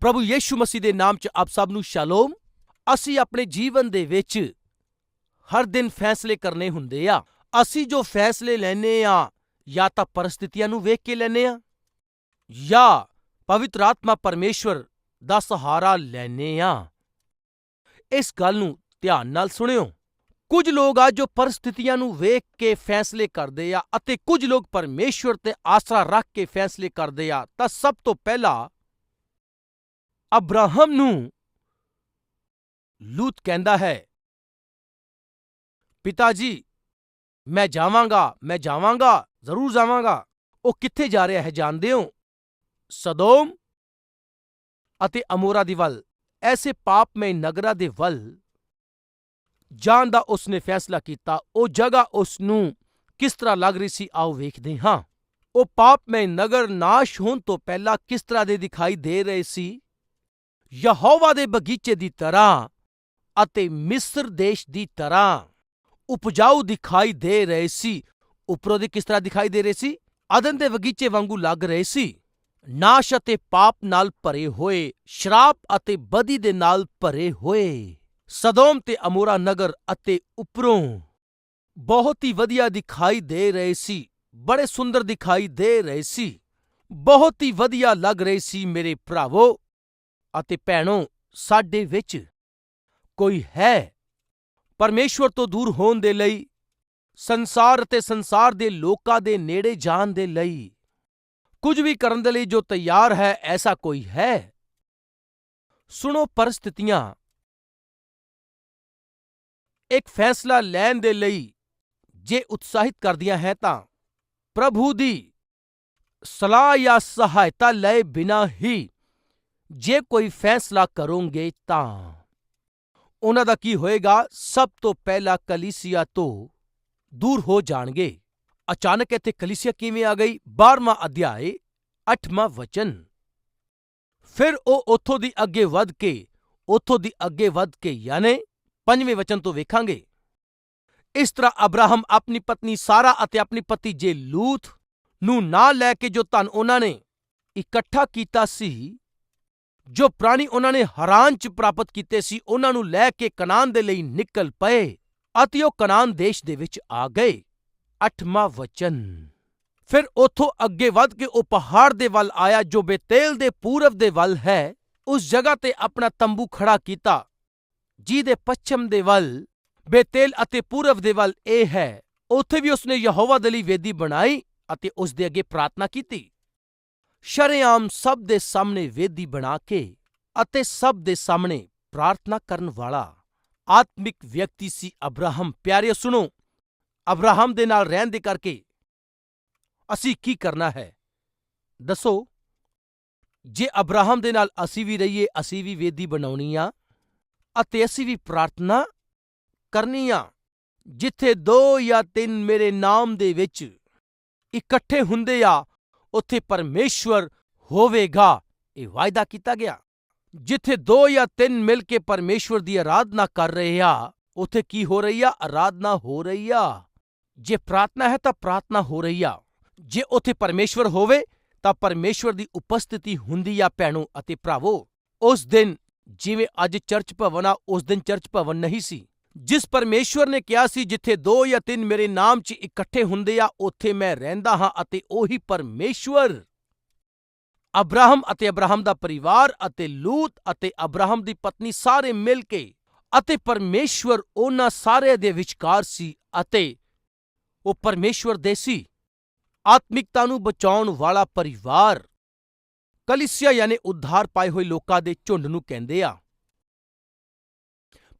ਪ੍ਰਭੂ ਯੀਸ਼ੂ ਮਸੀਹ ਦੇ ਨਾਮ 'ਚ ਆਪ ਸਭ ਨੂੰ ਸ਼ਾਲੋਮ। ਅਸੀਂ ਆਪਣੇ ਜੀਵਨ ਦੇ ਵਿੱਚ ਹਰ ਦਿਨ ਫੈਸਲੇ ਕਰਨੇ ਹੁੰਦੇ ਆ। ਅਸੀਂ ਜੋ ਫੈਸਲੇ ਲੈਨੇ ਆ, ਜਾਂ ਤਾਂ ਪਰਿਸਥਿਤੀਆਂ ਨੂੰ ਵੇਖ ਕੇ ਲੈਨੇ ਆ, ਜਾਂ ਪਵਿੱਤਰ ਆਤਮਾ ਪਰਮੇਸ਼ਵਰ ਦਾ ਸਹਾਰਾ ਲੈਨੇ ਆ। ਇਸ ਗੱਲ ਨੂੰ ਧਿਆਨ ਨਾਲ ਸੁਣਿਓ। ਕੁਝ ਲੋਕ ਆ ਜੋ ਪਰਿਸਥਿਤੀਆਂ ਨੂੰ ਵੇਖ ਕੇ ਫੈਸਲੇ ਕਰਦੇ ਆ ਅਤੇ ਕੁਝ ਲੋਕ ਪਰਮੇਸ਼ਵਰ ਤੇ ਆਸਰਾ ਰੱਖ ਕੇ ਫੈਸਲੇ ਕਰਦੇ ਆ, ਤਾਂ ਸਭ ਤੋਂ ਪਹਿਲਾਂ ਅਬਰਾਹਮ ਨੂੰ। ਲੂਤ ਕਹਿੰਦਾ ਹੈ ਪਿਤਾ ਜੀ ਮੈਂ ਜਾਵਾਂਗਾ ਮੈਂ ਜਾਵਾਂਗਾ, ਜ਼ਰੂਰ ਜਾਵਾਂਗਾ। ਉਹ ਕਿੱਥੇ ਜਾ ਰਿਹਾ ਹੈ ਜਾਣਦੇ ਹੋ? ਸਦੋਮ ਅਤੇ ਅਮੋਰਾ ਦੀ ਵੱਲ। ਐਸੇ ਪਾਪਮਈ ਨਗਰਾਂ ਦੇ ਵੱਲ। ਜਾਣ ਦਾ ਉਸਨੇ ਫੈਸਲਾ ਕੀਤਾ, ਉਹ ਜਗ੍ਹਾ ਉਸ ਨੂੰ ਕਿਸ ਤਰ੍ਹਾਂ ਲੱਗ ਰਹੀ ਸੀ, ਆਓ ਵੇਖਦੇ ਹਾਂ। ਉਹ ਪਾਪਮਈ ਨਗਰ ਨਾਸ਼ ਹੋਣ ਤੋਂ ਪਹਿਲਾਂ ਕਿਸ ਤਰ੍ਹਾਂ ਦੇ ਦਿਖਾਈ ਦੇ ਰਹੇ ਸੀ? ਯਹੋਵਾ ਦੇ ਬਗੀਚੇ ਦੀ ਤਰ੍ਹਾਂ ਅਤੇ ਮਿਸਰ ਦੇਸ਼ ਦੀ ਤਰ੍ਹਾਂ ਉਪਜਾਊ ਦਿਖਾਈ ਦੇ ਰਹੇ ਸੀ। ਉਪਰੋਂ ਦੀ ਕਿਸ ਤਰ੍ਹਾਂ ਦਿਖਾਈ ਦੇ ਰਹੇ ਸੀ? ਅਦਨ ਦੇ ਬਗੀਚੇ ਵਾਂਗੂ ਲੱਗ ਰਹੇ ਸੀ। ਨਾਸ਼ ਅਤੇ ਪਾਪ ਨਾਲ ਭਰੇ ਹੋਏ, ਸ਼ਰਾਪ ਅਤੇ ਬਦੀ ਦੇ ਨਾਲ ਭਰੇ ਹੋਏ। ਸਦੋਮ ਤੇ ਅਮੋਰਾ ਨਗਰ ਅਤੇ ਉੱਪਰੋਂ ਬਹੁਤ ਹੀ ਵਧੀਆ ਦਿਖਾਈ ਦੇ ਰਹੇ ਸੀ। ਬੜੇ ਸੁੰਦਰ ਦਿਖਾਈ ਦੇ ਰਹੇ ਸੀ। ਬਹੁਤ ਹੀ ਵਧੀਆ ਲੱਗ ਰਹੇ ਸੀ ਮੇਰੇ ਭਰਾਵੋ। ਅਤੇ ਭੈਣੋ, ਸਾਡੇ ਵਿੱਚ ਕੋਈ ਹੈ? ਪਰਮੇਸ਼ਵਰ ਤੋਂ ਦੂਰ ਹੋਣ ਦੇ ਲਈ, ਸੰਸਾਰ ਅਤੇ ਸੰਸਾਰ ਦੇ ਲੋਕਾਂ ਦੇ ਨੇੜੇ ਜਾਣ ਦੇ ਲਈ, ਕੁਝ ਵੀ ਕਰਨ ਦੇ ਲਈ ਜੋ ਤਿਆਰ ਹੈ, ਐਸਾ ਕੋਈ ਹੈ? ਸੁਣੋ ਪਰਿਸਥਿਤੀਆਂ। ਇੱਕ ਫੈਸਲਾ ਲੈਣ ਦੇ ਲਈ ਜੇ ਉਤਸ਼ਾਹਿਤ ਕਰਦੀਆਂ ਹੈ ਤਾਂ ਪ੍ਰਭੂ ਦੀ ਸਲਾਹ ਜਾਂ ਸਹਾਇਤਾ ਲਏ ਬਿਨਾ ਹੀ ਜੇ ਕੋਈ ਫੈਸਲਾ ਕਰੋਗੇ ਤਾਂ। ਉਹਨਾਂ ਦਾ ਕੀ ਹੋਏਗਾ? ਸਭ ਤੋਂ ਪਹਿਲਾਂ ਕਲੀਸਿਆ ਤੋਂ ਦੂਰ ਹੋ ਜਾਣਗੇ। ਅਚਾਨਕ ਇੱਥੇ ਕਲੀਸਿਆ ਕਿਵੇਂ ਆ ਗਈ? 12ਵਾਂ ਅਧਿਆਏ 8ਵਾਂ ਵਚਨ। ਫਿਰ ਉਹ ਉੱਥੋਂ ਦੀ ਅੱਗੇ ਵੱਧ ਕੇ, ਉੱਥੋਂ ਦੀ ਅੱਗੇ ਵੱਧ ਕੇ ਯਾਨੀ ਪੰਜਵੇਂ ਵਚਨ ਤੋਂ ਵੇਖਾਂਗੇ। ਇਸ ਤਰ੍ਹਾਂ ਅਬਰਾਹਮ ਆਪਣੀ ਪਤਨੀ ਸਾਰਾ ਅਤੇ ਆਪਣੀ ਪਤੀ ਜੇ ਲੂਥ ਨੂੰ ਨਾਲ ਲੈ ਕੇ ਜੋ ਧਨ ਉਹਨਾਂ ਨੇ ਇਕੱਠਾ ਕੀਤਾ ਸੀ ਜੋ ਪ੍ਰਾਣੀ ਉਹਨਾਂ ਨੇ ਹਰਾਨ ਚ ਪ੍ਰਾਪਤ ਕੀਤੇ ਸੀ, ਉਹਨਾਂ ਨੂੰ ਲੈ ਕੇ ਕਨਾਨ ਦੇ ਲਈ ਨਿਕਲ ਪਏ ਅਤੇ ਉਹ ਕਨਾਨ ਦੇਸ਼ ਦੇ ਵਿੱਚ ਆ ਗਏ। ਅੱਠਵਾਂ ਵਚਨ। ਫਿਰ ਉਥੋਂ ਅੱਗੇ ਵੱਧ ਕੇ ਉਹ ਪਹਾੜ ਦੇ ਵੱਲ ਆਇਆ, ਜੋ ਬੇਤੇਲ ਦੇ ਪੂਰਬ ਦੇ ਵੱਲ ਹੈ। ਉਸ ਜਗ੍ਹਾ ਤੇ ਆਪਣਾ ਤੰਬੂ ਖੜਾ ਕੀਤਾ, ਜਿਹਦੇ ਪੱਛਮ ਦੇ ਵੱਲ, ਬੇਤੇਲ ਅਤੇ ਪੂਰਬ ਦੇ ਵੱਲ ਇਹ ਹੈ। ਉੱਥੇ ਵੀ ਉਸਨੇ ਯਹੋਵਾ ਦੇ ਲਈ ਵੇਦੀ ਬਣਾਈ ਅਤੇ ਉਸ ਦੇ ਅੱਗੇ ਪ੍ਰਾਰਥਨਾ ਕੀਤੀ। ਸ਼ਰੇਆਮ ਸਭ ਦੇ ਸਾਹਮਣੇ ਵੇਦੀ ਬਣਾ ਕੇ ਅਤੇ ਸਭ ਦੇ ਸਾਹਮਣੇ ਪ੍ਰਾਰਥਨਾ ਕਰਨ ਵਾਲਾ ਆਤਮਿਕ ਵਿਅਕਤੀ ਸੀ ਅਬਰਾਹਮ। ਪਿਆਰਿਓ, ਸੁਣੋ, ਅਬਰਾਹਮ ਦੇ ਨਾਲ ਰਹਿਣ ਦੇ ਕਰਕੇ ਅਸੀਂ ਕੀ ਕਰਨਾ ਹੈ? ਦੱਸੋ, ਜੇ ਅਬਰਾਹਮ ਦੇ ਨਾਲ ਅਸੀਂ ਵੀ ਰਹੀਏ, ਅਸੀਂ ਵੀ ਵੇਦੀ ਬਣਾਉਣੀ ਆ ਅਤੇ ਅਸੀਂ ਵੀ ਪ੍ਰਾਰਥਨਾ ਕਰਨੀ ਆ, ਜਿੱਥੇ ਦੋ ਜਾਂ ਤਿੰਨ ਮੇਰੇ ਨਾਮ ਦੇ ਵਿੱਚ ਇਕੱਠੇ ਹੁੰਦੇ ਆ ਉੱਥੇ ਪਰਮੇਸ਼ਵਰ ਹੋਵੇਗਾ। ਇਹ ਵਾਅਦਾ ਕੀਤਾ ਗਿਆ। ਜਿੱਥੇ ਦੋ ਜਾਂ ਤਿੰਨ ਮਿਲ ਕੇ ਪਰਮੇਸ਼ਵਰ ਦੀ ਆਰਾਧਨਾ ਕਰ ਰਹੇ ਆ, ਉੱਥੇ ਕੀ ਹੋ ਰਹੀ ਆ? ਆਰਾਧਨਾ ਹੋ ਰਹੀ ਆ। ਜੇ ਪ੍ਰਾਰਥਨਾ ਹੈ ਤਾਂ ਪ੍ਰਾਰਥਨਾ ਹੋ ਰਹੀ ਆ। ਜੇ ਉੱਥੇ ਪਰਮੇਸ਼ਵਰ ਹੋਵੇ ਤਾਂ ਪਰਮੇਸ਼ਵਰ ਦੀ ਉਪਸਥਿਤੀ ਹੁੰਦੀ ਆ ਭੈਣੋ ਅਤੇ ਭਰਾਵੋ। ਉਸ ਦਿਨ ਜਿਵੇਂ ਅੱਜ ਚਰਚ ਭਵਨ ਆ, ਉਸ ਦਿਨ ਚਰਚ ਭਵਨ ਨਹੀਂ ਸੀ। ਜਿਸ ਪਰਮੇਸ਼ਵਰ ਨੇ ਕਿਹਾ ਸੀ, ਜਿੱਥੇ ਦੋ ਜਾਂ ਤਿੰਨ ਮੇਰੇ ਨਾਮ 'ਚ ਇਕੱਠੇ ਹੁੰਦੇ ਆ, ਉੱਥੇ ਮੈਂ ਰਹਿੰਦਾ ਹਾਂ ਅਤੇ ਉਹੀ ਪਰਮੇਸ਼ਵਰ। ਅਬਰਾਹਮ ਅਤੇ ਅਬਰਾਹਮ ਦਾ ਪਰਿਵਾਰ ਅਤੇ ਲੂਤ ਅਤੇ ਅਬਰਾਹਮ ਦੀ ਪਤਨੀ ਸਾਰੇ ਮਿਲ ਕੇ ਅਤੇ ਪਰਮੇਸ਼ਵਰ ਉਹਨਾਂ ਸਾਰਿਆਂ ਦੇ ਵਿਚਕਾਰ ਸੀ ਅਤੇ ਉਹ ਪਰਮੇਸ਼ਵਰ ਦੇ ਸੀ। ਆਤਮਿਕਤਾ ਨੂੰ ਬਚਾਉਣ ਵਾਲਾ ਪਰਿਵਾਰ। ਕਲਿਸਿਆ ਯਾਨੀ ਉਧਾਰ ਪਾਏ ਹੋਏ ਲੋਕਾਂ ਦੇ ਝੁੰਡ ਨੂੰ ਕਹਿੰਦੇ ਆ।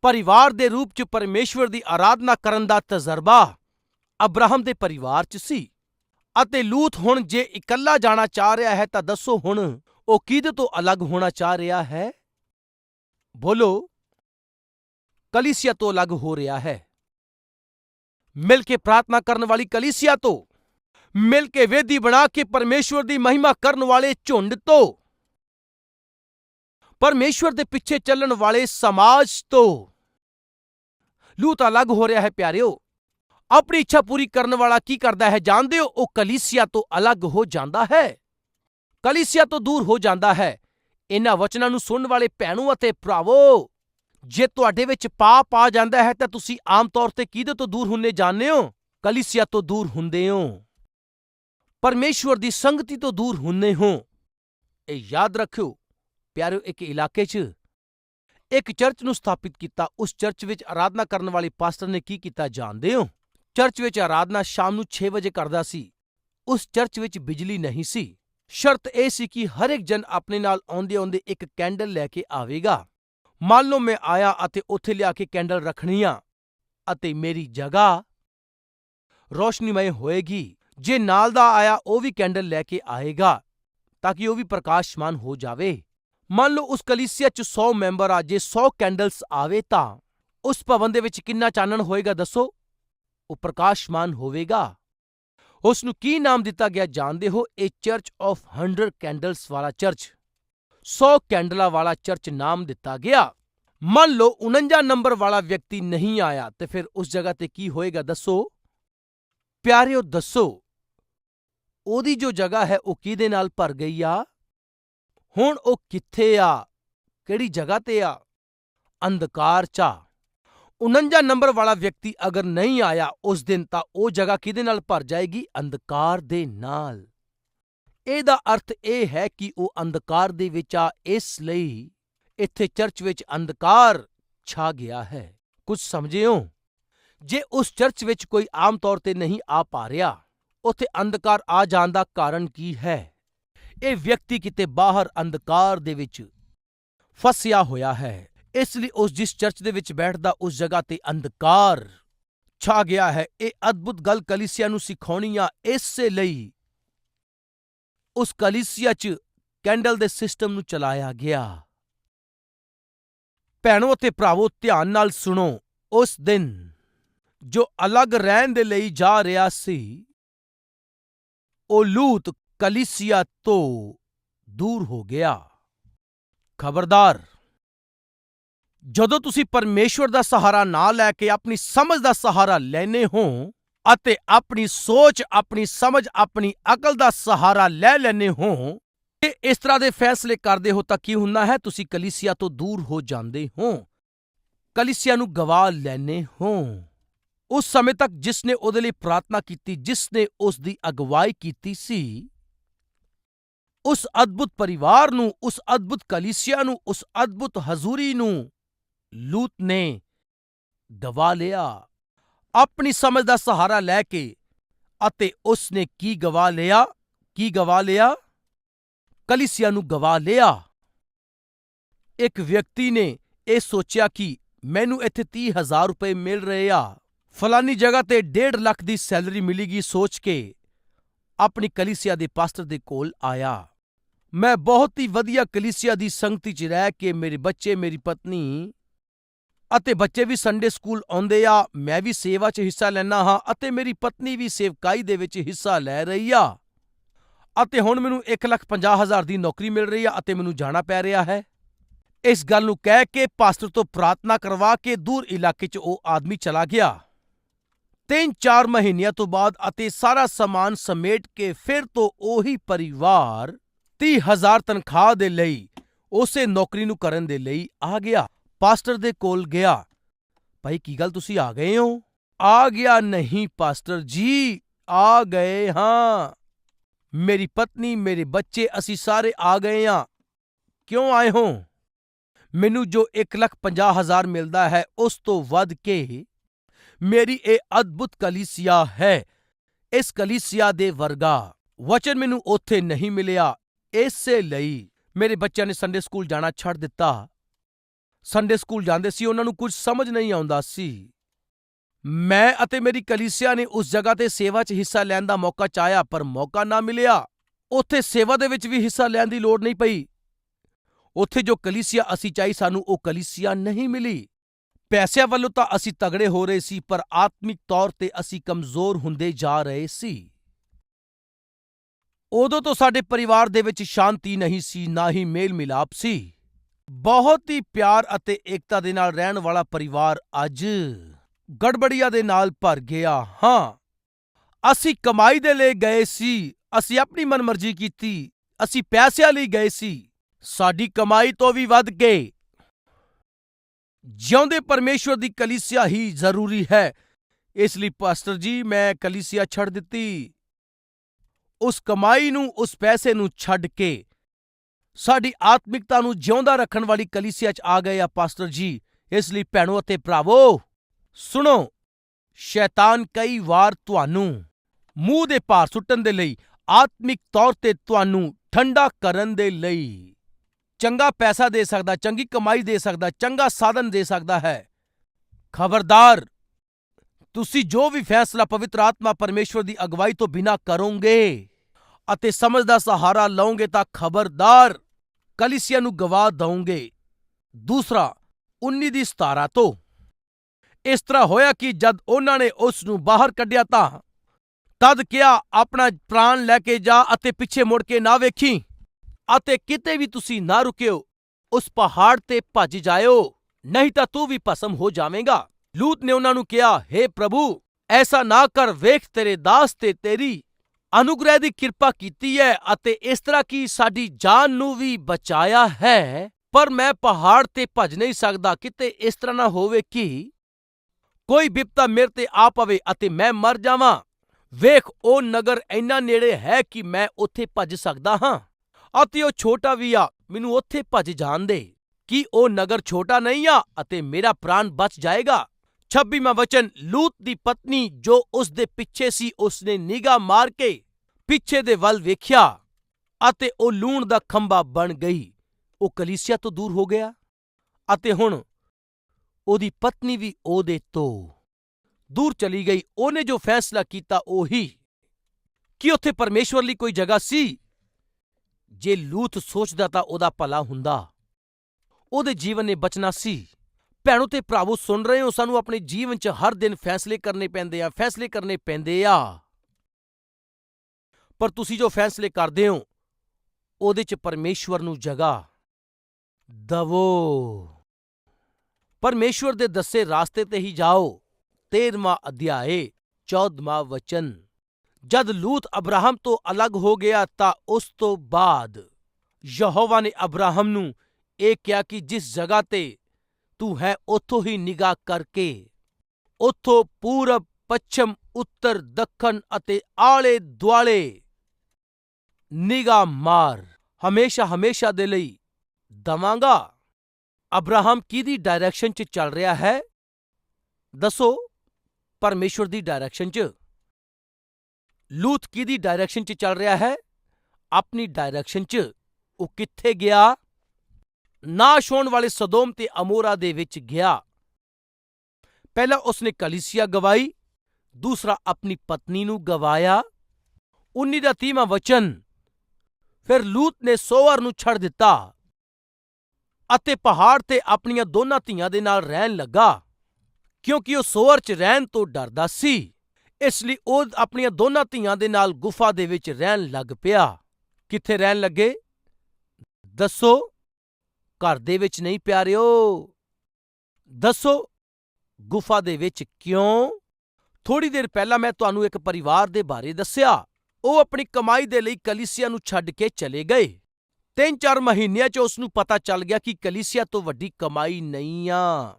ਪਰਿਵਾਰ ਦੇ ਰੂਪ 'ਚ ਪਰਮੇਸ਼ਵਰ ਦੀ ਆਰਾਧਨਾ ਕਰਨ ਦਾ ਤਜਰਬਾ ਅਬਰਾਹਮ ਦੇ ਪਰਿਵਾਰ 'ਚ ਸੀ। ਅਤੇ ਲੂਤ ਹੁਣ ਜੇ ਇਕੱਲਾ ਜਾਣਾ ਚਾਹ ਰਿਹਾ ਹੈ ਤਾਂ ਦੱਸੋ ਹੁਣ ਉਹ ਕਿਹਦੇ ਤੋਂ ਅਲੱਗ ਹੋਣਾ ਚਾਹ ਰਿਹਾ ਹੈ? ਬੋਲੋ, ਕਲੀਸਿਆ ਤੋਂ ਅਲੱਗ ਹੋ ਰਿਹਾ ਹੈ। ਮਿਲ ਕੇ ਪ੍ਰਾਰਥਨਾ ਕਰਨ ਵਾਲੀ ਕਲੀਸਿਆ ਤੋਂ, ਮਿਲ ਕੇ ਵੇਦੀ ਬਣਾ ਕੇ ਪਰਮੇਸ਼ਵਰ ਦੀ ਮਹਿਮਾ ਕਰਨ ਵਾਲੇ ਝੁੰਡ ਤੋਂ, ਪਰਮੇਸ਼ਵਰ ਦੇ ਪਿੱਛੇ ਚੱਲਣ ਵਾਲੇ ਸਮਾਜ ਤੋਂ। ਲੂ ਤਾਂ ਅਲੱਗ ਹੋ ਰਿਹਾ ਹੈ ਪਿਆਰਿਓ। ਆਪਣੀ ਇੱਛਾ ਪੂਰੀ ਕਰਨ ਵਾਲਾ ਕੀ ਕਰਦਾ ਹੈ ਜਾਣਦੇ ਹੋ? ਉਹ ਕਲੀਸਿਆ ਤੋਂ ਅਲੱਗ ਹੋ ਜਾਂਦਾ ਹੈ। ਕਲੀਸਿਆ ਤੋਂ ਦੂਰ ਹੋ ਜਾਂਦਾ ਹੈ। ਇਹਨਾਂ ਵਚਨਾਂ ਨੂੰ ਸੁਣਨ ਵਾਲੇ ਭੈਣੋ ਅਤੇ ਭਰਾਵੋ, ਜੇ ਤੁਹਾਡੇ ਵਿੱਚ ਪਾਪ ਆ ਜਾਂਦਾ ਹੈ ਤਾਂ ਤੁਸੀਂ ਆਮ ਤੌਰ ਤੇ ਕਿਹਦੇ ਤੋਂ ਦੂਰ ਹੁੰਨੇ ਜਾਣਦੇ ਹੋ? ਕਲੀਸਿਆ ਤੋਂ ਦੂਰ ਹੁੰਦੇ ਹੋ। ਪਰਮੇਸ਼ਵਰ ਦੀ ਸੰਗਤੀ ਤੋਂ ਦੂਰ ਹੁੰਨੇ ਹੋ। ਇਹ ਯਾਦ ਰੱਖਿਓ, ਪਿਆਰਿਓ, ਇੱਕ ਇਲਾਕੇ 'ਚ ਇੱਕ ਚਰਚ ਨੂੰ ਸਥਾਪਿਤ ਕੀਤਾ, ਉਸ ਚਰਚ ਵਿੱਚ ਆਰਾਧਨਾ ਕਰਨ ਵਾਲੇ ਪਾਸਟਰ ਨੇ ਕੀ ਕੀਤਾ ਜਾਣਦੇ ਹੋ? ਚਰਚ ਵਿੱਚ ਆਰਾਧਨਾ ਸ਼ਾਮ ਨੂੰ 6 ਵਜੇ ਕਰਦਾ ਸੀ। ਉਸ ਚਰਚ ਵਿੱਚ ਬਿਜਲੀ ਨਹੀਂ ਸੀ। ਸ਼ਰਤ ਇਹ ਸੀ ਕਿ ਹਰ ਇੱਕ ਜਨ ਆਪਣੇ ਨਾਲ ਆਉਂਦੇ ਆਉਂਦੇ ਇੱਕ ਕੈਂਡਲ ਲੈ ਕੇ ਆਵੇਗਾ। ਮੰਨ ਲਓ ਮੈਂ ਆਇਆ ਅਤੇ ਉੱਥੇ ਲਿਆ ਕੇ ਕੈਂਡਲ ਰੱਖਣੀਆਂ ਅਤੇ ਮੇਰੀ ਜਗ੍ਹਾ ਰੋਸ਼ਨੀਮਈ ਹੋਏਗੀ। ਜੇ ਨਾਲ ਦਾ ਆਇਆ, ਉਹ ਵੀ ਕੈਂਡਲ ਲੈ ਕੇ ਆਏਗਾ ਤਾਂ ਕਿ ਉਹ ਵੀ ਪ੍ਰਕਾਸ਼ਮਾਨ ਹੋ ਜਾਵੇ। ਮੰਨ ਲਓ ਉਸ ਕਲੀਸਿਆ 'ਚ 100 ਮੈਂਬਰ ਆ, ਜੇ 100 ਕੈਂਡਲਸ ਆਵੇ ਤਾਂ ਉਸ ਭਵਨ ਦੇ ਵਿੱਚ ਕਿੰਨਾ ਚਾਨਣ ਹੋਏਗਾ ਦੱਸੋ? ਉਹ ਪ੍ਰਕਾਸ਼ਮਾਨ ਹੋਵੇਗਾ। ਉਸ ਨੂੰ ਕੀ ਨਾਮ ਦਿੱਤਾ ਗਿਆ ਜਾਣਦੇ ਹੋ? ਇਹ ਚਰਚ ਆਫ 100 ਕੈਂਡਲਸ ਵਾਲਾ ਚਰਚ। 100 ਕੈਂਡਲਾਂ ਵਾਲਾ ਚਰਚ ਨਾਮ ਦਿੱਤਾ ਗਿਆ। ਮੰਨ ਲਓ 49 ਨੰਬਰ ਵਾਲਾ ਵਿਅਕਤੀ ਨਹੀਂ ਆਇਆ, ਤੇ ਫਿਰ ਉਸ ਜਗ੍ਹਾ ਤੇ ਕੀ ਹੋਏਗਾ ਦੱਸੋ? ਪਿਆਰਿਓ ਦੱਸੋ, ਉਹਦੀ ਜੋ ਜਗ੍ਹਾ ਹੈ ਉਹ ਕਿਹਦੇ ਨਾਲ ਭਰ ਗਈ ਆ? ਹੁਣ ਉਹ ਕਿੱਥੇ ਆ? ਕਿਹੜੀ ਜਗ੍ਹਾ ਤੇ ਆ? ਅੰਧਕਾਰ ਚ ਆ। 49 ਨੰਬਰ ਵਾਲਾ ਵਿਅਕਤੀ ਅਗਰ ਨਹੀਂ ਆਇਆ ਉਸ ਦਿਨ ਤਾਂ ਉਹ ਜਗ੍ਹਾ ਕਿਹਦੇ ਨਾਲ ਭਰ ਜਾਏਗੀ? ਅੰਧਕਾਰ ਦੇ ਨਾਲ। ਇਹਦਾ ਅਰਥ ਇਹ ਹੈ ਕਿ ਉਹ ਅੰਧਕਾਰ ਦੇ ਵਿੱਚ ਆ, ਇਸ ਲਈ ਇੱਥੇ ਚਰਚ ਵਿੱਚ ਅੰਧਕਾਰ ਛਾ ਗਿਆ ਹੈ। ਕੁਝ ਸਮਝਿਓ? ਜੇ ਉਸ ਚਰਚ ਵਿੱਚ ਕੋਈ ਆਮ ਤੌਰ ਤੇ ਨਹੀਂ ਆ ਪਾ ਰਿਹਾ, ਉੱਥੇ ਅੰਧਕਾਰ ਆ ਜਾਣ ਦਾ ਕਾਰਨ ਕੀ ਹੈ? ਇਹ ਵਿਅਕਤੀ ਕਿਤੇ ਬਾਹਰ ਅੰਧਕਾਰ ਦੇ ਵਿੱਚ ਫਸਿਆ ਹੋਇਆ ਹੈ। ਇਸ ਲਈ ਉਸ ਜਿਸ ਚਰਚ ਦੇ ਵਿੱਚ ਬੈਠਦਾ, ਉਸ ਜਗ੍ਹਾ ਤੇ ਅੰਧਕਾਰ ਛਾ ਗਿਆ ਹੈ। ਇਹ ਅਦਭੁਤ ਗੱਲ ਕਲੀਸਿਆ ਨੂੰ ਸਿਖਾਉਣੀ ਆ। ਇਸੇ ਲਈ ਉਸ ਕਲੀਸਿਆ 'ਚ ਕੈਂਡਲ ਦੇ ਸਿਸਟਮ ਨੂੰ ਚਲਾਇਆ ਗਿਆ। ਭੈਣੋ ਅਤੇ ਭਰਾਵੋ, ਧਿਆਨ ਨਾਲ ਸੁਣੋ। ਉਸ ਦਿਨ ਜੋ ਅਲੱਗ ਰਹਿਣ ਦੇ ਲਈ ਜਾ ਰਿਹਾ ਸੀ, ਉਹ ਲੂਤ ਕਲੀਸਿਆ ਤੋਂ ਦੂਰ ਹੋ ਗਿਆ। ਖਬਰਦਾਰ, ਜਦੋਂ ਤੁਸੀਂ ਪਰਮੇਸ਼ਵਰ ਦਾ ਸਹਾਰਾ ਨਾ ਲੈ ਕੇ ਆਪਣੀ ਸਮਝ ਦਾ ਸਹਾਰਾ ਲੈਨੇ ਹੋ ਅਤੇ ਆਪਣੀ ਸੋਚ, ਆਪਣੀ ਸਮਝ, ਆਪਣੀ ਅਕਲ ਦਾ ਸਹਾਰਾ ਲੈ ਲੈਨੇ ਹੋ ਤੇ ਇਸ ਤਰ੍ਹਾਂ ਦੇ ਫੈਸਲੇ ਕਰਦੇ ਹੋ ਤਾਂ ਕੀ ਹੁੰਦਾ ਹੈ? ਤੁਸੀਂ ਕਲੀਸਿਆ ਤੋਂ ਦੂਰ ਹੋ ਜਾਂਦੇ ਹੋ। ਕਲੀਸਿਆ ਨੂੰ ਗਵਾ ਲੈਨੇ ਹੋ। ਉਸ ਸਮੇਂ ਤੱਕ ਜਿਸ ਨੇ ਉਹਦੇ ਲਈ ਪ੍ਰਾਰਥਨਾ ਕੀਤੀ ਜਿਸ ਨੇ ਉਸ ਦੀ ਅਗਵਾਈ ਕੀਤੀ ਸੀ ਉਸ ਅਦਭੁਤ ਪਰਿਵਾਰ ਨੂੰ, ਉਸ ਅਦਭੁਤ ਕਲੀਸਿਆ ਨੂੰ, ਉਸ ਅਦਭੁਤ ਹਜ਼ੂਰੀ ਨੂੰ ਲੂਤ ਨੇ ਗਵਾ ਲਿਆ। ਆਪਣੀ ਸਮਝ ਦਾ ਸਹਾਰਾ ਲੈ ਕੇ ਅਤੇ ਉਸ ਨੇ ਕੀ ਗਵਾ ਲਿਆ? ਕੀ ਗਵਾ ਲਿਆ? ਕਲੀਸਿਆ ਨੂੰ ਗਵਾ ਲਿਆ। ਇੱਕ ਵਿਅਕਤੀ ਨੇ ਇਹ ਸੋਚਿਆ ਕਿ ਮੈਨੂੰ ਇੱਥੇ 30000 ਰੁਪਏ ਮਿਲ ਰਹੇ ਆ। ਫਲਾਨੀ ਜਗ੍ਹਾ ਤੇ 1.5 ਲੱਖ ਦੀ ਸੈਲਰੀ ਮਿਲੇਗੀ ਸੋਚ ਕੇ ਆਪਣੀ ਕਲੀਸਿਆ ਦੇ ਪਾਸਟਰ ਦੇ ਕੋਲ ਆਇਆ। ਮੈਂ ਬਹੁਤ ਹੀ ਵਧੀਆ ਕਲੀਸਿਆ ਦੀ ਸੰਗਤੀ 'ਚ ਰਹਿ ਕੇ ਮੇਰੇ ਬੱਚੇ, ਮੇਰੀ ਪਤਨੀ ਅਤੇ ਬੱਚੇ ਵੀ ਸੰਡੇ ਸਕੂਲ ਆਉਂਦੇ ਆ, ਮੈਂ ਵੀ ਸੇਵਾ 'ਚ ਹਿੱਸਾ ਲੈਣਾ ਹਾਂ ਅਤੇ ਮੇਰੀ ਪਤਨੀ ਵੀ ਸੇਵਕਾਈ ਦੇ ਵਿੱਚ ਹਿੱਸਾ ਲੈ ਰਹੀ ਆ। ਅਤੇ ਹੁਣ ਮੈਨੂੰ 150000 ਦੀ ਨੌਕਰੀ ਮਿਲ ਰਹੀ ਆ ਅਤੇ ਮੈਨੂੰ ਜਾਣਾ ਪੈ ਰਿਹਾ ਹੈ। ਇਸ ਗੱਲ ਨੂੰ ਕਹਿ ਕੇ ਪਾਸਟਰ ਤੋਂ ਪ੍ਰਾਰਥਨਾ ਕਰਵਾ ਕੇ ਦੂਰ ਇਲਾਕੇ 'ਚ ਉਹ ਆਦਮੀ ਚਲਾ ਗਿਆ। ਤਿੰਨ ਚਾਰ ਮਹੀਨਿਆਂ ਤੋਂ ਬਾਅਦ ਅਤੇ ਸਾਰਾ ਸਮਾਨ ਸਮੇਟ ਕੇ ਫਿਰ ਤੋਂ ਉਹੀ ਪਰਿਵਾਰ 30000 ਤਨਖਾਹ ਦੇ ਲਈ ਉਸੇ ਨੌਕਰੀ ਨੂੰ ਕਰਨ ਦੇ ਲਈ ਆ ਗਿਆ, ਪਾਸਟਰ ਦੇ ਕੋਲ ਗਿਆ। ਭਾਈ, ਕੀ ਗੱਲ ਤੁਸੀਂ ਆ ਗਏ ਹੋ? ਆ ਗਿਆ ਨਹੀਂ, ਪਾਸਟਰ ਜੀ, ਆ ਗਏ ਹਾਂ। ਮੇਰੀ ਪਤਨੀ, ਮੇਰੇ ਬੱਚੇ, ਅਸੀਂ ਸਾਰੇ ਆ ਗਏ ਹਾਂ। ਕਿਉਂ ਆਏ ਹੋ? ਮੈਨੂੰ ਜੋ 150000 ਮਿਲਦਾ ਹੈ, ਉਸ ਤੋਂ ਵੱਧ ਕੇ ਮੇਰੀ ਇਹ ਅਦਭੁਤ ਕਲੀਸਿਆ ਹੈ। ਇਸ ਕਲੀਸਿਆ ਦੇ ਵਰਗਾ ਵਚਨ ਮੈਨੂੰ ਉੱਥੇ ਨਹੀਂ ਮਿਲਿਆ। ਇਸੇ ਲਈ ਮੇਰੇ ਬੱਚਿਆਂ ਨੇ ਸੰਡੇ ਸਕੂਲ ਜਾਣਾ ਛੱਡ ਦਿੱਤਾ। ਸੰਡੇ ਸਕੂਲ ਜਾਂਦੇ ਸੀ, ਉਹਨਾਂ ਨੂੰ ਕੁਝ ਸਮਝ ਨਹੀਂ ਆਉਂਦਾ ਸੀ। ਮੈਂ ਅਤੇ ਮੇਰੀ ਕਲੀਸਿਆ ਨੇ ਉਸ ਜਗ੍ਹਾ ਤੇ ਸੇਵਾ 'ਚ ਹਿੱਸਾ ਲੈਣ ਦਾ ਮੌਕਾ ਚਾਹਿਆ, ਪਰ ਮੌਕਾ ਨਾ ਮਿਲਿਆ। ਉੱਥੇ ਸੇਵਾ ਦੇ ਵਿੱਚ ਵੀ ਹਿੱਸਾ ਲੈਣ ਦੀ ਲੋੜ ਨਹੀਂ ਪਈ। ਉੱਥੇ ਜੋ ਕਲੀਸਿਆ ਅਸੀਂ ਚਾਹੀ ਸਾਨੂੰ, ਉਹ ਕਲੀਸਿਆ ਨਹੀਂ ਮਿਲੀ। ਪੈਸਿਆਂ ਵੱਲੋਂ ਤਾਂ ਅਸੀਂ ਤਗੜੇ ਹੋ ਰਹੇ ਸੀ, ਪਰ ਆਤਮਿਕ ਤੌਰ ਤੇ ਅਸੀਂ ਕਮਜ਼ੋਰ ਹੁੰਦੇ ਜਾ ਰਹੇ ਸੀ। ਉਦੋਂ ਤੋਂ ਸਾਡੇ ਪਰਿਵਾਰ ਦੇ ਵਿੱਚ ਸ਼ਾਂਤੀ ਨਹੀਂ ਸੀ, ਨਾ ਹੀ ਮੇਲ ਮਿਲਾਪ ਸੀ। ਬਹੁਤ ਹੀ ਪਿਆਰ ਅਤੇ ਏਕਤਾ ਦੇ ਨਾਲ ਰਹਿਣ ਵਾਲਾ ਪਰਿਵਾਰ ਅੱਜ ਗੜਬੜੀਆਂ ਦੇ ਨਾਲ ਭਰ ਗਿਆ। ਹਾਂ, ਅਸੀਂ ਕਮਾਈ ਦੇ ਲਈ ਗਏ ਸੀ, ਅਸੀਂ ਆਪਣੀ ਮਨਮਰਜ਼ੀ ਕੀਤੀ, ਅਸੀਂ ਪੈਸਿਆਂ ਲਈ ਗਏ ਸੀ, ਸਾਡੀ ਕਮਾਈ ਤੋਂ ਵੀ ਵੱਧ ਕੇ। ਜਿਉਂਦੇ ਪਰਮੇਸ਼ਵਰ ਦੀ ਕਲੀਸਿਆ ਹੀ ਜ਼ਰੂਰੀ ਹੈ। ਇਸ ਲਈ ਪਾਸਟਰ ਜੀ, ਮੈਂ ਕਲੀਸਿਆ ਛੱਡ ਦਿੱਤੀ। ਉਸ ਕਮਾਈ ਨੂੰ, ਉਸ ਪੈਸੇ ਨੂੰ ਛੱਡ ਕੇ ਸਾਡੀ ਆਤਮਿਕਤਾ ਨੂੰ ਜਿਉਂਦਾ ਰੱਖਣ ਵਾਲੀ ਕਲੀਸਿਆ 'ਚ ਆ ਗਏ ਆ ਪਾਸਟਰ ਜੀ। ਇਸ ਲਈ ਭੈਣੋ ਅਤੇ ਭਰਾਵੋ, ਸੁਣੋ, ਸ਼ੈਤਾਨ ਕਈ ਵਾਰ ਤੁਹਾਨੂੰ ਮੂੰਹ ਦੇ ਭਾਰ ਸੁੱਟਣ ਦੇ ਲਈ, ਆਤਮਿਕ ਤੌਰ ਤੇ ਤੁਹਾਨੂੰ ਠੰਡਾ ਕਰਨ ਦੇ ਲਈ ਚੰਗਾ ਪੈਸਾ ਦੇ ਸਕਦਾ, ਚੰਗੀ ਕਮਾਈ ਦੇ ਸਕਦਾ, ਚੰਗਾ ਸਾਧਨ ਦੇ ਸਕਦਾ ਹੈ। ਖਬਰਦਾਰ ਤੁਸੀਂ ਜੋ ਵੀ ਫੈਸਲਾ ਪਵਿੱਤਰ ਆਤਮਾ ਪਰਮੇਸ਼ਵਰ ਦੀ ਅਗਵਾਈ ਤੋਂ ਬਿਨਾ ਕਰੋਗੇ ਅਤੇ ਸਮਝ ਦਾ ਸਹਾਰਾ ਲਓਗੇ ਤਾਂ ਖਬਰਦਾਰ ਕਲੀਸਿਆ ਨੂੰ ਗਵਾ ਦਵੋਗੇ ਦੂਸਰਾ 19 ਦੀ 17 ਤੋਂ। ਇਸ ਤਰ੍ਹਾਂ ਹੋਇਆ ਕਿ ਜਦ ਉਹਨਾਂ ਨੇ ਉਸ ਨੂੰ ਬਾਹਰ ਕੱਢਿਆ ਤਾਂ ਤਦ ਕਿਹਾ, ਆਪਣਾ ਪ੍ਰਾਣ ਲੈ ਕੇ ਜਾ ਅਤੇ ਪਿੱਛੇ ਮੁੜ ਕੇ ਨਾ ਵੇਖੀ ਅਤੇ ਕਿਤੇ ਵੀ ਤੁਸੀਂ ਨਾ ਰੁਕਿਓ, ਉਸ ਪਹਾੜ ਤੇ ਭੱਜ ਜਾਇਓ, ਨਹੀਂ ਤਾਂ ਤੂੰ ਵੀ ਭਸਮ ਹੋ ਜਾਵੇਂਗਾ। ਲੂਤ ਨੇ ਉਹਨਾਂ ਨੂੰ ਕਿਹਾ हे ਪ੍ਰਭੂ, ਐਸਾ ਨਾ ਕਰ, ਵੇਖ ਤੇਰੇ ਦਾਸ ਤੇ ਤੇਰੀ ਅਨੁਗ੍ਰਹਿ ਦੀ ਕਿਰਪਾ ਕੀਤੀ ਹੈ ਅਤੇ ਇਸ ਤਰ੍ਹਾਂ ਕਿ ਸਾਡੀ ਜਾਨ ਨੂੰ ਵੀ ਬਚਾਇਆ ਹੈ, ਪਰ ਮੈਂ ਪਹਾੜ ਤੇ ਭੱਜ ਨਹੀਂ ਸਕਦਾ, ਕਿਤੇ ਇਸ ਤਰ੍ਹਾਂ ਨਾ ਹੋਵੇ ਕਿ ਕੋਈ ਬਿਪਤਾ ਮੇਰੇ ਤੇ ਆ ਪਵੇ ਅਤੇ ਮੈਂ ਮਰ ਜਾਵਾਂ। ਵੇਖ, ਉਹ ਨਗਰ ਇੰਨਾ ਨੇੜੇ ਹੈ ਕਿ ਮੈਂ ਉੱਥੇ ਭੱਜ ਸਕਦਾ ਹਾਂ। ਅਤੇ ਉਹ ਛੋਟਾ ਵੀ ਆ, ਮੈਨੂੰ ਉੱਥੇ ਭੱਜ ਜਾਣ ਦੇ। ਕੀ ਉਹ ਨਗਰ ਛੋਟਾ ਨਹੀਂ ਆ ਅਤੇ ਮੇਰਾ ਪ੍ਰਾਣ ਬਚ ਜਾਏਗਾ? 26ਵਾਂ ਵਚਨ, ਲੂਤ ਦੀ ਪਤਨੀ ਜੋ ਉਸ ਦੇ ਪਿੱਛੇ ਸੀ, ਉਸਨੇ ਨਿਗਾਹ ਮਾਰ ਕੇ ਪਿੱਛੇ ਦੇ ਵੱਲ ਵੇਖਿਆ ਅਤੇ ਉਹ ਲੂਣ ਦਾ ਖੰਭਾ ਬਣ ਗਈ। ਉਹ ਕਲੀਸਿਆ ਤੋਂ ਦੂਰ ਹੋ ਗਿਆ ਅਤੇ ਹੁਣ ਉਹਦੀ ਪਤਨੀ ਵੀ ਉਹਦੇ ਤੋਂ ਦੂਰ ਚਲੀ ਗਈ। ਉਹਨੇ ਜੋ ਫੈਸਲਾ ਕੀਤਾ ਉਹੀ, ਕਿ ਉੱਥੇ ਪਰਮੇਸ਼ਵਰ ਲਈ ਕੋਈ ਜਗ੍ਹਾ ਸੀ। ਜੇ ਲੂਥ ਸੋਚਦਾ ਤਾਂ ਉਹਦਾ ਭਲਾ ਹੁੰਦਾ। ਉਹਦੇ ਜੀਵਨ ਨੇ ਬਚਣਾ ਸੀ। ਭੈਣੋ ਤੇ ਭਰਾਵੋ, ਸੁਣ ਰਹੇ ਹੋ, ਸਾਨੂੰ ਆਪਣੇ ਜੀਵਨ 'ਚ ਹਰ ਦਿਨ ਫੈਸਲੇ ਕਰਨੇ ਪੈਂਦੇ ਆ, ਫੈਸਲੇ ਕਰਨੇ ਪੈਂਦੇ ਆ। ਪਰ ਤੁਸੀਂ ਜੋ ਫੈਸਲੇ ਕਰਦੇ ਹੋ, ਉਹਦੇ 'ਚ ਪਰਮੇਸ਼ਵਰ ਨੂੰ ਜਗ੍ਹਾ ਦਵੋ। ਪਰਮੇਸ਼ਵਰ ਦੇ ਦੱਸੇ ਰਾਸਤੇ ਤੇ ਹੀ ਜਾਓ। 13ਵਾਂ ਅਧਿਆਏ 14ਵਾਂ ਵਚਨ। ਜਦ ਲੂਤ ਅਬਰਾਹਮ ਤੋਂ ਅਲੱਗ ਹੋ ਗਿਆ ਤਾਂ ਉਸ ਤੋਂ ਬਾਅਦ ਯਹੋਵਾ ਨੇ ਅਬਰਾਹਮ ਨੂੰ ਇਹ ਕਿਹਾ ਕਿ ਜਿਸ ਜਗ੍ਹਾ ਤੇ ਤੂੰ ਹੈ ਉਥੋਂ ਹੀ ਨਿਗਾਹ ਕਰਕੇ। ਉੱਥੋਂ ਪੂਰਬ, ਪੱਛਮ, ਉੱਤਰ, ਦੱਖਣ ਅਤੇ ਆਲੇ ਦੁਆਲੇ ਨਿਗਾਹ ਮਾਰ। ਹਮੇਸ਼ਾ ਹਮੇਸ਼ਾ ਦੇ ਲਈ ਦਵਾਂਗਾ। ਅਬਰਾਹਮ ਕਿਹਦੀ ਡਾਇਰੈਕਸ਼ਨ 'ਚ ਚੱਲ ਰਿਹਾ ਹੈ? ਦੱਸੋ ਪਰਮੇਸ਼ਵਰ ਦੀ ਡਾਇਰੈਕਸ਼ਨ 'ਚ। ਲੂਥ ਕਿਹਦੀ ਡਾਇਰੈਕਸ਼ਨ 'ਚ ਚੱਲ ਰਿਹਾ ਹੈ? ਆਪਣੀ ਡਾਇਰੈਕਸ਼ਨ 'ਚ। ਉਹ ਕਿੱਥੇ ਗਿਆ? ਨਾਸ਼ ਹੋਣ ਵਾਲੇ ਸਦੋਮ ਤੇ ਅਮੋਰਾ ਦੇ ਵਿੱਚ ਗਿਆ। ਪਹਿਲਾਂ ਉਸਨੇ ਕਲੀਸਿਆ ਗਵਾਈ, ਦੂਸਰਾ ਆਪਣੀ ਪਤਨੀ ਨੂੰ ਗਵਾਇਆ। 19 ਦਾ 30ਵਾਂ ਵਚਨ, ਫਿਰ ਲੂਤ ਨੇ ਸੋਵਰ ਨੂੰ ਛੱਡ ਦਿੱਤਾ ਅਤੇ ਪਹਾੜ ਤੇ ਆਪਣੀਆਂ ਦੋਨਾਂ ਧੀਆਂ ਦੇ ਨਾਲ ਰਹਿਣ ਲੱਗਾ, ਕਿਉਂਕਿ ਉਹ ਸੋਵਰ 'ਚ ਰਹਿਣ ਤੋਂ ਡਰਦਾ ਸੀ। ਇਸ ਲਈ ਉਹ ਆਪਣੀਆਂ ਦੋਨਾਂ ਧੀਆਂ ਦੇ ਨਾਲ ਗੁਫਾ ਦੇ ਵਿੱਚ ਰਹਿਣ ਲੱਗ ਪਿਆ। ਕਿੱਥੇ ਰਹਿਣ ਲੱਗੇ? ਦੱਸੋ। ਘਰ ਦੇ ਵਿੱਚ ਨਹੀਂ ਪਿਆਰਿਓ। ਦੱਸੋ, ਗੁਫਾ ਦੇ ਵਿੱਚ ਕਿਉਂ? ਥੋੜੀ ਦੇਰ ਪਹਿਲਾਂ ਮੈਂ ਤੁਹਾਨੂੰ ਇੱਕ ਪਰਿਵਾਰ ਦੇ ਬਾਰੇ ਦੱਸਿਆ। ਉਹ ਆਪਣੀ ਕਮਾਈ ਦੇ ਲਈ ਕਲੀਸਿਆ ਨੂੰ ਛੱਡ ਕੇ ਚਲੇ ਗਏ। ਤਿੰਨ ਚਾਰ ਮਹੀਨਿਆਂ 'ਚ ਉਸ ਨੂੰ ਪਤਾ ਚੱਲ ਗਿਆ ਕਿ ਕਲੀਸਿਆ ਤੋਂ ਵੱਡੀ ਕਮਾਈ ਨਹੀਂ ਆ।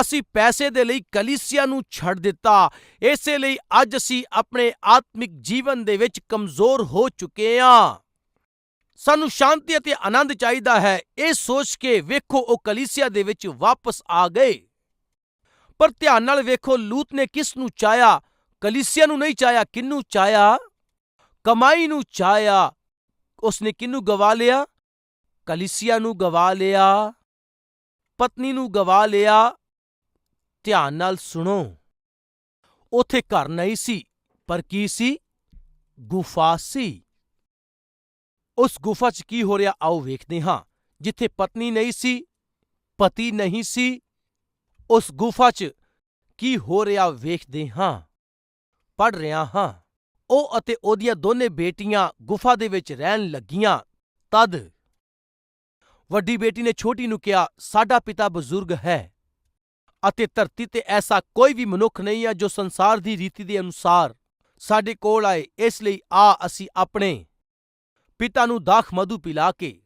ਅਸੀਂ ਪੈਸੇ ਦੇ ਲਈ ਕਲੀਸਿਆ ਨੂੰ ਛੱਡ ਦਿੱਤਾ। ਇਸੇ ਲਈ ਅੱਜ ਅਸੀਂ ਆਪਣੇ ਆਤਮਿਕ ਜੀਵਨ ਦੇ ਵਿੱਚ ਕਮਜ਼ੋਰ ਹੋ ਚੁੱਕੇ ਹਾਂ ਸਾਨੂੰ ਸ਼ਾਂਤੀ ਅਤੇ ਆਨੰਦ ਚਾਹੀਦਾ ਹੈ। ਇਹ ਸੋਚ ਕੇ ਵੇਖੋ, ਉਹ ਕਲੀਸਿਆ ਦੇ ਵਿੱਚ ਵਾਪਸ ਆ ਗਏ। ਪਰ ਧਿਆਨ ਨਾਲ ਵੇਖੋ, ਲੂਤ ਨੇ ਕਿਸ ਨੂੰ ਚਾਇਆ ਕਲੀਸਿਆ ਨੂੰ ਨਹੀਂ ਚਾਇਆ ਕਿੰਨੂੰ ਚਾਇਆ ਕਮਾਈ ਨੂੰ ਚਾਇਆ ਉਸਨੇ ਕਿੰਨੂੰ ਗਵਾ ਲਿਆ? ਕਲੀਸਿਆ ਨੂੰ ਗਵਾ ਲਿਆ। ਪਤਨੀ ਨੂੰ ਗਵਾ ਲਿਆ। ਧਿਆਨ ਨਾਲ ਸੁਣੋ। ਉਥੇ ਘਰ ਨਹੀਂ ਸੀ, ਪਰ ਕੀ ਸੀ? ਗੁਫਾ ਸੀ। ਉਸ ਗੁਫਾ 'ਚ ਕੀ ਹੋ ਰਿਹਾ ਆਓ ਵੇਖਦੇ ਹਾਂ। ਜਿੱਥੇ ਪਤਨੀ ਨਹੀਂ ਸੀ, ਪਤੀ ਨਹੀਂ ਸੀ, ਉਸ ਗੁਫਾ 'ਚ ਕੀ ਹੋ ਰਿਹਾ ਵੇਖਦੇ ਹਾਂ। ਪੜ ਰਿਹਾ ਹਾਂ। ਉਹ ਅਤੇ ਉਹਦੀਆਂ ਦੋਨੇ ਬੇਟੀਆਂ ਗੁਫਾ ਦੇ ਵਿੱਚ ਰਹਿਣ ਲੱਗੀਆਂ। ਤਦ ਵੱਡੀ ਬੇਟੀ ਨੇ ਛੋਟੀ ਨੂੰ ਕਿਹਾ, ਸਾਡਾ ਪਿਤਾ ਬਜ਼ੁਰਗ ਹੈ ਅਤੇ ਧਰਤੀ ਤੇ ਐਸਾ ਕੋਈ ਵੀ ਮਨੁੱਖ ਨਹੀਂ ਹੈ ਜੋ ਸੰਸਾਰ ਦੀ ਰੀਤੀ ਦੇ ਅਨੁਸਾਰ ਸਾਡੇ ਕੋਲ ਆਏ। ਇਸ ਲਈ ਆ, ਅਸੀਂ ਆਪਣੇ ਪਿਤਾ ਨੂੰ ਦਾਖ ਮਧੂ ਪਿਲਾ ਕੇ,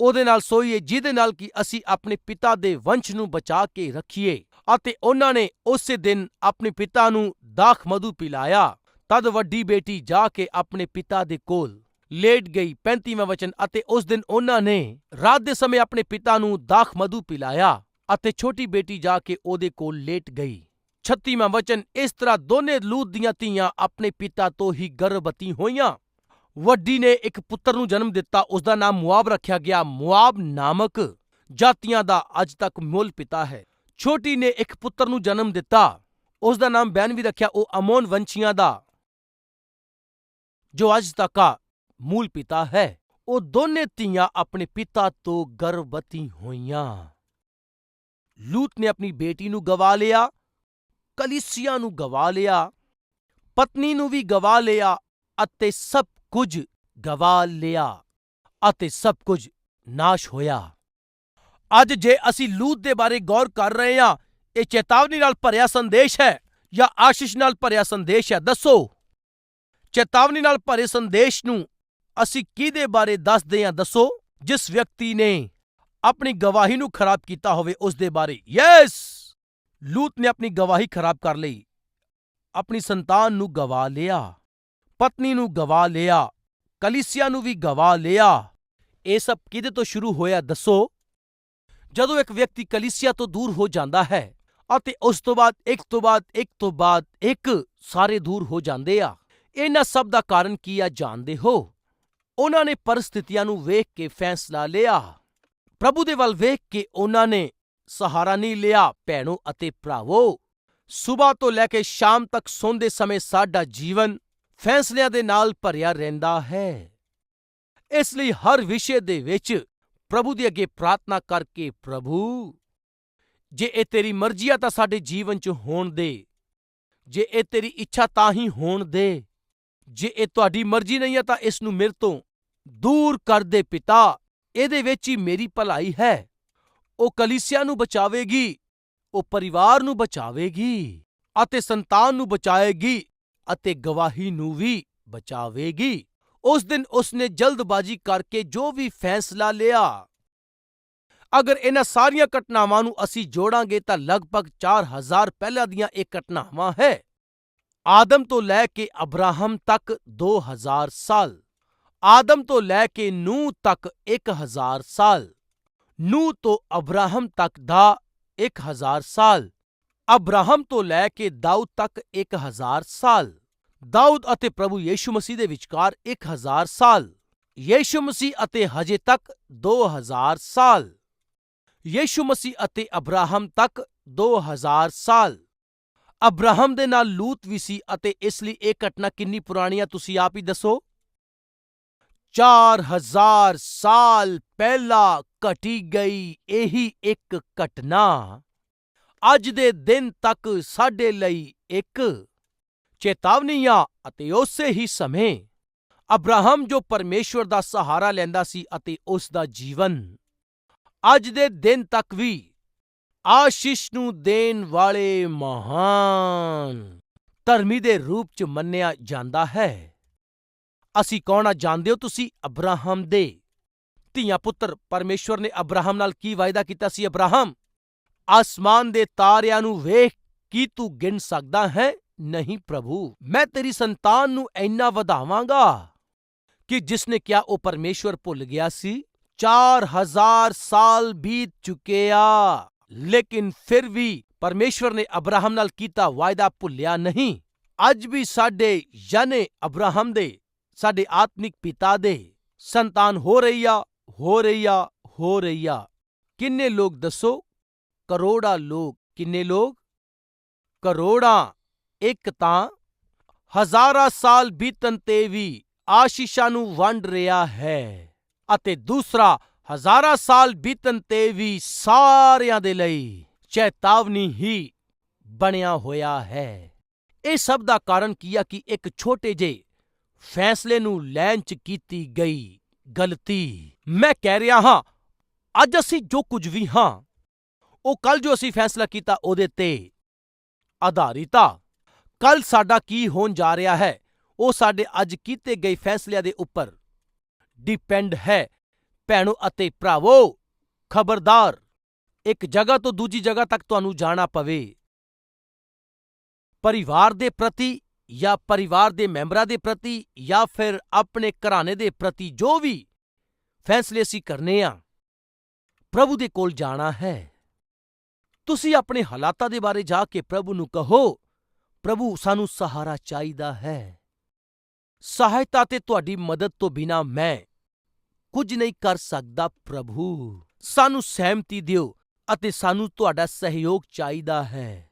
ਉਹਦੇ ਨਾਲ ਸੋਈਏ, ਜਿਹਦੇ ਨਾਲ ਕਿ ਅਸੀਂ ਆਪਣੇ ਪਿਤਾ ਦੇ ਵੰਸ਼ ਨੂੰ ਬਚਾ ਕੇ ਰੱਖੀਏ। ਅਤੇ ਉਹਨਾਂ ਨੇ ਉਸੇ ਦਿਨ ਆਪਣੇ ਪਿਤਾ ਨੂੰ ਦਾਖ ਮਧੂ ਪਿਲਾਇਆ। ਤਦ ਵੱਡੀ ਬੇਟੀ ਜਾ ਕੇ ਆਪਣੇ ਪਿਤਾ ਦੇ ਕੋਲ ਲੇਟ ਗਈ 35ਵਾਂ ਵਚਨ, ਅਤੇ ਉਸ ਦਿਨ ਉਹਨਾਂ ਨੇ ਰਾਤ ਦੇ ਸਮੇਂ ਆਪਣੇ ਪਿਤਾ ਨੂੰ ਦਾਖ ਮਧੂ ਪਿਲਾਇਆ, ਅਤੇ ਛੋਟੀ ਬੇਟੀ ਜਾ ਕੇ ਉਹਦੇ ਕੋਲ ਲੇਟ ਗਈ। 36ਵਾਂ ਵਚਨ, ਇਸ ਤਰ੍ਹਾਂ ਦੋਨੇ ਲੂਤ ਦੀਆਂ ਧੀਆਂ ਆਪਣੇ ਪਿਤਾ ਤੋਂ ਹੀ ਗਰਭਵਤੀ ਹੋਈਆਂ। ਵੱਡੀ ਨੇ ਇੱਕ ਪੁੱਤਰ ਨੂੰ ਜਨਮ ਦਿੱਤਾ ਉਸ ਦਾ ਨਾਮ ਮੁਆਬ ਰੱਖਿਆ ਗਿਆ। ਮੁਆਬ ਨਾਮਕ ਜਾਤੀਆਂ ਦਾ ਅੱਜ ਤੱਕ ਮੂਲ ਪਿਤਾ ਹੈ। ਛੋਟੀ ਨੇ ਇੱਕ ਪੁੱਤਰ ਨੂੰ ਜਨਮ ਦਿੱਤਾ। ਉਸ ਦਾ ਨਾਮ ਬੈਨ ਵੀ ਰੱਖਿਆ। ਉਹ ਅਮੋਨ ਵੰਸ਼ੀਆਂ ਦਾ ਜੋ ਅੱਜ ਤੱਕ ਦਾ ਮੂਲ ਪਿਤਾ ਹੈ। ਉਹ ਦੋਨੇ ਧੀਆਂ ਆਪਣੇ ਪਿਤਾ ਤੋਂ ਗਰਭਵਤੀ ਹੋਈਆਂ। ਲੂਤ ਨੇ ਆਪਣੀ ਬੇਟੀ ਨੂੰ ਗਵਾ ਲਿਆ। ਕਲੀਸਿਆ ਨੂੰ ਗਵਾ ਲਿਆ। ਪਤਨੀ ਨੂੰ ਵੀ ਗਵਾ ਲਿਆ ਅਤੇ ਸਭ ਕੁਝ ਗਵਾ ਲਿਆ ਅਤੇ ਸਭ ਕੁਝ ਨਾਸ਼ ਹੋਇਆ। ਅੱਜ ਜੇ ਅਸੀਂ ਲੂਤ ਦੇ ਬਾਰੇ ਗੌਰ ਕਰ ਰਹੇ ਹਾਂ, ਇਹ ਚੇਤਾਵਨੀ ਨਾਲ ਭਰਿਆ ਸੰਦੇਸ਼ ਹੈ ਜਾਂ ਆਸ਼ੀਸ਼ ਨਾਲ ਭਰਿਆ ਸੰਦੇਸ਼ ਹੈ? ਦੱਸੋ। ਚੇਤਾਵਨੀ ਨਾਲ ਭਰੇ ਸੰਦੇਸ਼ ਨੂੰ ਅਸੀਂ ਕਿਹਦੇ ਬਾਰੇ ਦੱਸਦੇ ਹਾਂ? ਦੱਸੋ। ਜਿਸ ਵਿਅਕਤੀ ਨੇ ਆਪਣੀ ਗਵਾਹੀ ਨੂੰ ਖਰਾਬ ਕੀਤਾ ਹੋਵੇ, ਉਸ ਦੇ ਬਾਰੇ। ਯੈਸ! ਲੂਤ ਨੇ ਆਪਣੀ ਗਵਾਹੀ ਖਰਾਬ ਕਰ ਲਈ। ਆਪਣੀ ਸੰਤਾਨ ਨੂੰ ਗਵਾ ਲਿਆ। ਪਤਨੀ ਨੂੰ ਗਵਾ ਲਿਆ, ਕਲੀਸਿਆ ਨੂੰ ਵੀ ਗਵਾ ਲਿਆ। ਇਹ ਸਭ ਕਿਹਦੇ ਤੋਂ ਸ਼ੁਰੂ ਹੋਇਆ ਦੱਸੋ? ਜਦੋਂ ਇੱਕ ਵਿਅਕਤੀ ਕਲੀਸਿਆ ਤੋਂ ਦੂਰ ਹੋ ਜਾਂਦਾ ਹੈ ਅਤੇ ਉਸ ਤੋਂ ਬਾਅਦ, ਇੱਕ ਤੋਂ ਬਾਅਦ, ਇੱਕ ਤੋਂ ਬਾਅਦ, ਇੱਕ ਸਾਰੇ ਦੂਰ ਹੋ ਜਾਂਦੇ ਆ, ਇਹਨਾਂ ਸਭ ਦਾ ਕਾਰਨ ਕੀ ਆ ਜਾਣਦੇ ਹੋ? ਉਹਨਾਂ ਨੇ ਪਰਿਸਥਿਤੀਆਂ ਨੂੰ ਵੇਖ ਕੇ ਫੈਸਲਾ ਲਿਆ। ਪ੍ਰਭੂ ਦੇ ਵੱਲ ਵੇਖ ਕੇ ਉਹਨਾਂ ਨੇ ਸਹਾਰਾ ਨਹੀਂ ਲਿਆ, ਭੈਣੋ ਅਤੇ ਭਰਾਵੋ। ਸਵੇਰ ਤੋਂ ਲੈ ਕੇ ਸ਼ਾਮ ਤੱਕ ਸੌਂਦੇ ਸਮੇਂ ਸਾਡਾ ਜੀਵਨ ਫੈਸਲਿਆਂ ਦੇ ਨਾਲ ਭਰਿਆ ਰਹਿੰਦਾ ਹੈ। ਇਸ ਲਈ ਹਰ ਵਿਸ਼ੇ ਦੇ ਵਿੱਚ ਪ੍ਰਭੂ ਦੇ ਅੱਗੇ ਪ੍ਰਾਰਥਨਾ ਕਰਕੇ, ਪ੍ਰਭੂ, ਜੇ ਇਹ ਤੇਰੀ ਮਰਜ਼ੀ ਆ ਤਾਂ ਸਾਡੇ ਜੀਵਨ 'ਚ ਹੋਣ ਦੇ। ਜੇ ਇਹ ਤੇਰੀ ਇੱਛਾ ਤਾਂ ਹੀ ਹੋਣ ਦੇ। ਜੇ ਇਹ ਤੁਹਾਡੀ ਮਰਜ਼ੀ ਨਹੀਂ ਆ ਤਾਂ ਇਸ ਨੂੰ ਮੇਰੇ ਤੋਂ ਦੂਰ ਕਰ ਦੇ ਪਿਤਾ। ਇਹਦੇ ਵਿੱਚ ਹੀ ਮੇਰੀ ਭਲਾਈ ਹੈ। ਉਹ ਕਲੀਸਿਆ ਨੂੰ ਬਚਾਵੇਗੀ, ਉਹ ਪਰਿਵਾਰ ਨੂੰ ਬਚਾਵੇਗੀ ਅਤੇ ਸੰਤਾਨ ਨੂੰ ਬਚਾਏਗੀ। ਅਤੇ ਗਵਾਹੀ ਨੂੰ ਵੀ ਬਚਾਵੇਗੀ। ਉਸ ਦਿਨ ਉਸਨੇ ਜਲਦਬਾਜ਼ੀ ਕਰਕੇ ਜੋ ਵੀ ਫੈਸਲਾ ਲਿਆ। ਅਗਰ ਇਹਨਾਂ ਸਾਰੀਆਂ ਘਟਨਾਵਾਂ ਨੂੰ ਅਸੀਂ ਜੋੜਾਂਗੇ ਤਾਂ ਲਗਭਗ 4000 ਪਹਿਲਾਂ ਦੀਆਂ ਇਹ ਘਟਨਾਵਾਂ ਹੈ। ਆਦਮ ਤੋਂ ਲੈ ਕੇ ਅਬਰਾਹਮ ਤੱਕ 2000 ਸਾਲ। ਆਦਮ ਤੋਂ ਲੈ ਕੇ ਨੂਹ ਤੱਕ 1000 ਸਾਲ। ਨੂਹ ਤੋਂ ਅਬਰਾਹਮ ਤੱਕ ਦਾ 1000 ਸਾਲ। ਅਬਰਾਹਮ ਤੋਂ ਲੈ ਕੇ ਦਾਊਦ ਤੱਕ 1000 ਸਾਲ। ਦਾਊਦ ਅਤੇ ਪ੍ਰਭੂ ਯੀਸ਼ੂ ਮਸੀਹ ਦੇ ਵਿਚਕਾਰ 1000 ਸਾਲ। ਯੀਸ਼ੂ ਮਸੀਹ ਅਤੇ ਹਜੇ ਤੱਕ 2000 ਸਾਲ। ਯੀਸ਼ੂ ਮਸੀਹ ਅਤੇ ਅਬਰਾਹਮ ਤੱਕ 2000 ਸਾਲ। ਅਬਰਾਹਮ ਦੇ ਨਾਲ ਲੂਤ ਵੀ ਸੀ ਅਤੇ ਇਸ ਲਈ ਇਹ ਘਟਨਾ ਕਿੰਨੀ ਪੁਰਾਣੀ ਆ ਤੁਸੀਂ ਆਪ ਹੀ ਦੱਸੋ? 4000 ਸਾਲ ਪਹਿਲਾਂ ਘਟੀ ਗਈ ਇਹੀ ਇੱਕ ਘਟਨਾ। ਅੱਜ ਦੇ ਦਿਨ ਤੱਕ ਸਾਡੇ ਲਈ ਇੱਕ ਚੇਤਾਵਨੀ ਆ ਅਤੇ ਉਸੇ ਹੀ ਸਮੇਂ ਅਬਰਾਹਮ ਜੋ ਪਰਮੇਸ਼ਵਰ ਦਾ ਸਹਾਰਾ ਲੈਂਦਾ ਸੀ ਅਤੇ ਉਸ ਦਾ ਜੀਵਨ, ਅੱਜ ਦੇ ਦਿਨ ਤੱਕ ਵੀ ਆਸ਼ੀਸ਼ ਨੂੰ ਦੇਣ ਵਾਲੇ ਮਹਾਨ ਧਰਮੀ ਦੇ ਰੂਪ ਚ ਮੰਨਿਆ ਜਾਂਦਾ ਹੈ। ਅਸੀਂ ਕੌਣ ਆ ਜਾਣਦੇ ਹੋ ਤੁਸੀਂ? ਅਬਰਾਹਮ ਦੇ ਧੀਆ ਪੁੱਤਰ। ਪਰਮੇਸ਼ਵਰ ਨੇ ਅਬਰਾਹਮ ਨਾਲ ਕੀ ਵਾਅਦਾ ਕੀਤਾ ਸੀ? ਅਬਰਾਹਮ ਆਸਮਾਨ ਦੇ ਤਾਰਿਆਂ ਨੂੰ ਵੇਖ ਕੀ ਤੂੰ ਗਿਣ ਸਕਦਾ ਹੈ? ਨਹੀਂ ਪ੍ਰਭੂ, ਮੈਂ ਤੇਰੀ ਸੰਤਾਨ ਨੂੰ ਇੰਨਾ ਵਧਾਵਾਂਗਾ ਕਿ ਜਿਸਨੇ ਕਿਹਾ ਉਹ ਪਰਮੇਸ਼ਵਰ ਭੁੱਲ ਗਿਆ ਸੀ। 4000 ਸਾਲ ਬੀਤ ਚੁੱਕੇ ਆ, ਲੇਕਿਨ ਫਿਰ ਵੀ ਪਰਮੇਸ਼ਵਰ ਨੇ ਅਬਰਾਹਮ ਨਾਲ ਕੀਤਾ ਵਾਅਦਾ ਭੁੱਲਿਆ ਨਹੀਂ। ਅੱਜ ਵੀ ਸਾਡੇ ਯਾਨੇ ਅਬਰਾਹਮ ਦੇ, ਸਾਡੇ ਆਤਮਿਕ ਪਿਤਾ ਦੇ ਸੰਤਾਨ ਹੋ ਰਹੀ ਆ, ਹੋ ਰਹੀ ਆ, ਹੋ ਰਹੀ ਆ। ਕਿੰਨੇ ਲੋਕ ਦੱਸੋ ਕਰੋੜਾਂ ਲੋਕ। ਕਿੰਨੇ ਲੋਕ? ਕਰੋੜਾਂ। ਇੱਕ ਤਾਂ ਹਜ਼ਾਰਾਂ ਸਾਲ ਬੀਤਨ ਤੇ ਵੀ ਆਸ਼ੀਸ਼ਾਂ ਨੂੰ ਵੰਡ ਰਿਹਾ ਹੈ ਅਤੇ ਦੂਸਰਾ ਹਜ਼ਾਰਾਂ ਸਾਲ ਬੀਤਨ ਤੇ ਵੀ ਸਾਰਿਆਂ ਦੇ ਲਈ ਚੇਤਾਵਨੀ ਹੀ ਬਣਿਆ ਹੋਇਆ ਹੈ। ਇਹ ਸਭ ਦਾ ਕਾਰਨ ਕੀ ਆ ਕਿ ਇੱਕ ਛੋਟੇ ਜਿਹੇ ਫੈਸਲੇ ਨੂੰ ਲੈਣ ਚ ਕੀਤੀ ਗਈ ਗਲਤੀ। ਮੈਂ ਕਹਿ ਰਿਹਾ ਹਾਂ, ਅੱਜ ਅਸੀਂ ਜੋ ਕੁਝ ਵੀ ਹਾਂ ਉਹ ਕੱਲ ਜੋ ਅਸੀਂ ਫੈਸਲਾ ਕੀਤਾ ਉਹਦੇ ਤੇ ਆਧਾਰਿਤ ਆ। ਕੱਲ ਸਾਡਾ ਕੀ ਹੋਣ ਜਾ ਰਿਹਾ ਹੈ, ਉਹ ਸਾਡੇ ਅੱਜ ਕੀਤੇ ਗਏ ਫੈਸਲਿਆਂ ਦੇ ਉੱਪਰ ਡਿਪੈਂਡ ਹੈ। ਭੈਣੋ ਅਤੇ ਭਰਾਵੋ, ਖਬਰਦਾਰ, ਇੱਕ ਜਗ੍ਹਾ ਤੋਂ ਦੂਜੀ ਜਗ੍ਹਾ ਤੱਕ ਤੁਹਾਨੂੰ ਜਾਣਾ ਪਵੇ। ਪਰਿਵਾਰ ਦੇ ਪ੍ਰਤੀ ਜਾਂ ਪਰਿਵਾਰ ਦੇ ਮੈਂਬਰਾਂ ਦੇ ਪ੍ਰਤੀ ਜਾਂ ਫਿਰ ਆਪਣੇ ਘਰਾਣੇ ਦੇ ਪ੍ਰਤੀ ਜੋ ਵੀ ਫੈਸਲੇ ਅਸੀਂ ਕਰਨੇ ਆ, ਪ੍ਰਭੂ ਦੇ ਕੋਲ ਜਾਣਾ ਹੈ। ਤੁਸੀਂ ਆਪਣੇ ਹਾਲਾਤਾਂ ਦੇ ਬਾਰੇ ਜਾ ਕੇ ਪ੍ਰਭੂ ਨੂੰ ਕਹੋ। ਪ੍ਰਭੂ ਸਾਨੂੰ ਸਹਾਰਾ ਚਾਹੀਦਾ ਹੈ। ਸਹਾਇਤਾ ਤੇ ਤੁਹਾਡੀ ਮਦਦ ਤੋਂ ਬਿਨਾ ਮੈਂ ਕੁਝ ਨਹੀਂ ਕਰ ਸਕਦਾ, ਪ੍ਰਭੂ। ਸਾਨੂੰ ਸਹਿਮਤੀ ਦਿਓ ਅਤੇ ਸਾਨੂੰ ਤੁਹਾਡਾ ਸਹਿਯੋਗ ਚਾਹੀਦਾ ਹੈ।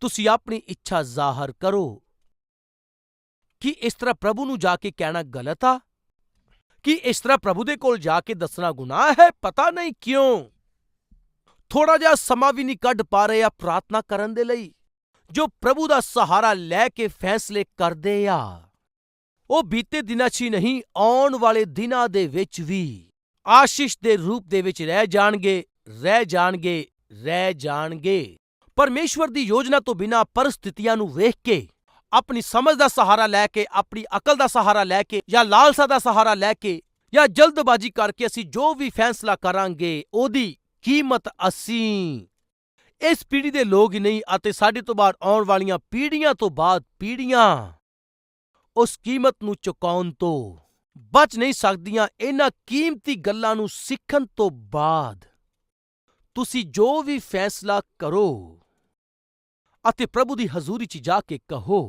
ਤੁਸੀਂ ਆਪਣੀ ਇੱਛਾ ਜ਼ਾਹਰ ਕਰੋ। ਕੀ ਇਸ ਤਰ੍ਹਾਂ ਪ੍ਰਭੂ ਨੂੰ ਜਾ ਕੇ ਕਹਿਣਾ ਗਲਤ ਆ? ਕੀ ਇਸ ਤਰ੍ਹਾਂ ਪ੍ਰਭੂ ਦੇ ਕੋਲ ਜਾ ਕੇ ਦੱਸਣਾ ਗੁਨਾਹ ਹੈ? ਪਤਾ ਨਹੀਂ ਕਿਉਂ? ਥੋੜਾ ਜਿਹਾ ਸਮਾਂ ਵੀ ਨਹੀਂ ਕੱਢ ਪਾ ਰਹੇ ਆ ਪ੍ਰਾਰਥਨਾ ਕਰਨ ਦੇ ਲਈ, ਜੋ ਪ੍ਰਭੂ ਦਾ ਸਹਾਰਾ ਲੈ ਕੇ ਫੈਸਲੇ ਕਰਦੇ ਆ। ਉਹ ਬੀਤੇ ਦਿਨਾਂ 'ਚ ਹੀ ਨਹੀਂ, ਆਉਣ ਵਾਲੇ ਦਿਨਾਂ ਦੇ ਵਿੱਚ ਵੀ ਆਸ਼ੀਸ਼ ਦੇ ਰੂਪ ਦੇ ਵਿੱਚ ਰਹਿ ਜਾਣਗੇ ਰਹਿ ਜਾਣਗੇ ਰਹਿ ਜਾਣਗੇ। ਪਰਮੇਸ਼ਵਰ ਦੀ ਯੋਜਨਾ ਤੋਂ ਬਿਨਾ ਪਰਿਸਥਿਤੀਆਂ ਨੂੰ ਵੇਖ ਕੇ, ਆਪਣੀ ਸਮਝ ਦਾ ਸਹਾਰਾ ਲੈ ਕੇ, ਆਪਣੀ ਅਕਲ ਦਾ ਸਹਾਰਾ ਲੈ ਕੇ ਜਾਂ ਲਾਲਸਾ ਦਾ ਸਹਾਰਾ ਲੈ ਕੇ ਜਾਂ ਜਲਦਬਾਜ਼ੀ ਕਰਕੇ ਅਸੀਂ ਜੋ ਵੀ ਫੈਸਲਾ ਕਰਾਂਗੇ, ਉਹਦੀ ਕੀਮਤ ਅਸੀਂ। ਇਸ ਪੀੜ੍ਹੀ ਦੇ ਲੋਕ ਹੀ ਨਹੀਂ ਅਤੇ ਸਾਡੇ ਤੋਂ ਬਾਅਦ ਆਉਣ ਵਾਲੀਆਂ ਪੀੜ੍ਹੀਆਂ ਤੋਂ ਬਾਅਦ ਪੀੜ੍ਹੀਆਂ, ਉਸ ਕੀਮਤ ਨੂੰ ਚੁਕਾਉਣ ਤੋਂ ਬਚ ਨਹੀਂ ਸਕਦੀਆਂ ਇਹਨਾਂ ਕੀਮਤੀ ਗੱਲਾਂ ਨੂੰ ਸਿੱਖਣ ਤੋਂ ਬਾਅਦ। ਤੁਸੀਂ ਜੋ ਵੀ ਫੈਸਲਾ ਕਰੋ ਅਤੇ ਪ੍ਰਭੂ ਦੀ ਹਜ਼ੂਰੀ 'ਚ ਜਾ ਕੇ ਕਹੋ,